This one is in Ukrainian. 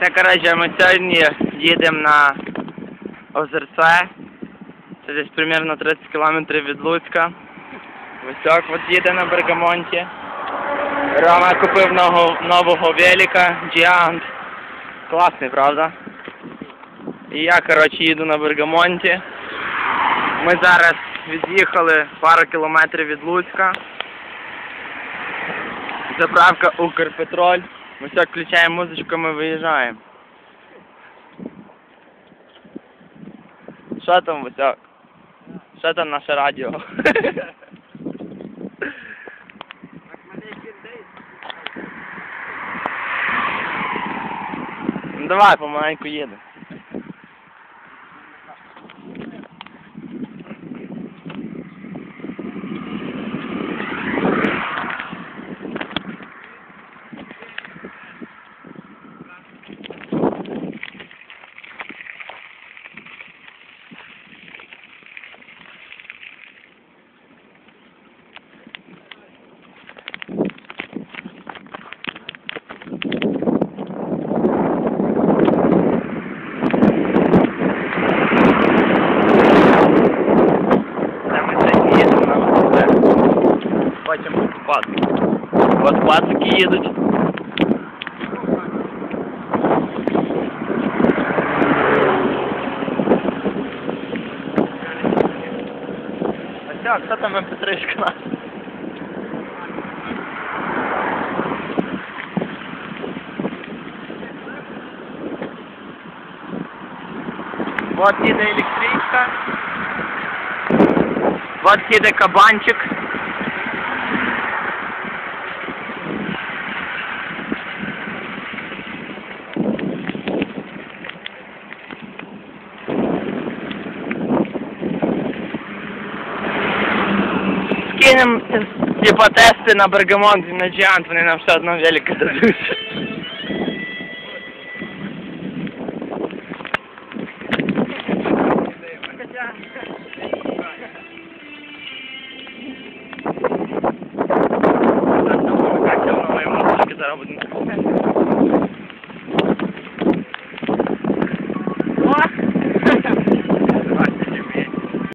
Це, коротше, ми сьогодні їдемо на Озерце. Це десь примерно 30 кілометрів від Луцька. Висок от їде на Бергамонті. Рома купив нового, нового велика, Giant. Класний, правда? І я, коротше, їду на Бергамонті. Ми зараз від'їхали пару кілометрів від Луцька. Заправка Укрпетроль. Ми все включаємо музичку, ми виїжджаємо. Що там, Васяк? Що там наше радіо? Ну давай, помаленьку їде. Це ми сьогодні їдемо на Озерце. Хочемо купати. От пацики їдуть. Васяк, хто там МП3 наш? Вот їде електричка. Вот їде кабанчик. Кинемо це. Э, Ті типа, потести на Бергамонт і на Джіант, вони нам все одно велика дадуть. Зараз будемо